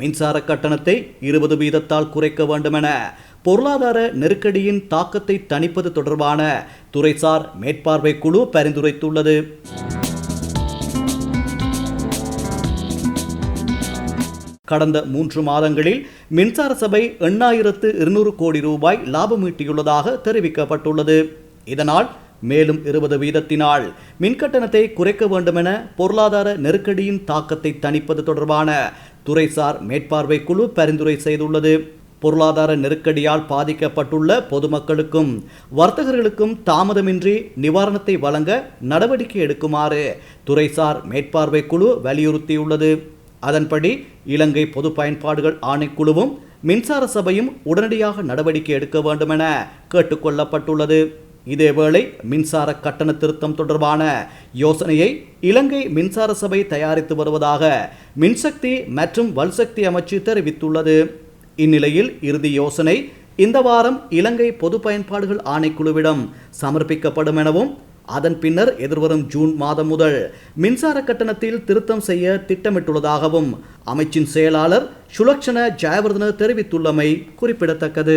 மின்சார கட்டணத்தை இருபது வீதத்தால் குறைக்க வேண்டுமென பொருளாதார நெருக்கடியின் தாக்கத்தை தணிப்பது தொடர்பான துறைசார் மேற்பார்வை குழு பரிந்துரைத்துள்ளது. கடந்த மூன்று மாதங்களில் மின்சார சபை எண்ணாயிரத்து இருநூறு கோடி ரூபாய் லாபம் ஈட்டியுள்ளதாக தெரிவிக்கப்பட்டுள்ளது. இதனால் மேலும் இருபது வீதத்தினால் மின்கட்டணத்தை குறைக்க வேண்டுமென பொருளாதார நெருக்கடியின் தாக்கத்தை தணிப்பது தொடர்பான துறைசார் மேற்பார்வை குழு பரிந்துரை செய்துள்ளது. பொருளாதார நெருக்கடியால் பாதிக்கப்பட்டுள்ள பொதுமக்களுக்கும் வர்த்தகர்களுக்கும் தாமதமின்றி நிவாரணத்தை வழங்க நடவடிக்கை எடுக்குமாறு துறைசார் மேற்பார்வை குழு வலியுறுத்தியுள்ளது. அதன்படி இலங்கை பொது பயன்பாடுகள் ஆணைக்குழுவும் மின்சார சபையும் உடனடியாக நடவடிக்கை எடுக்க வேண்டுமென கேட்டுக்கொள்ளப்பட்டுள்ளது. இதேவேளை மின்சார கட்டண திருத்தம் தொடர்பான யோசனையை இலங்கை மின்சார சபை தயாரித்து வருவதாக மின்சக்தி மற்றும் வல்சக்தி அமைச்சு தெரிவித்துள்ளது. இந்நிலையில் இறுதி யோசனை இந்த வாரம் இலங்கை பொது பயன்பாடுகள் ஆணைக்குழுவிடம் சமர்ப்பிக்கப்படும் எனவும் அதன் பின்னர் எதிர்வரும் ஜூன் மாதம் முதல் மின்சார கட்டணத்தில் திருத்தம் செய்ய திட்டமிட்டுள்ளதாகவும் அமைச்சின் செயலாளர் சுலக்ஷண ஜெயவர்தன தெரிவித்துள்ளமை குறிப்பிடத்தக்கது.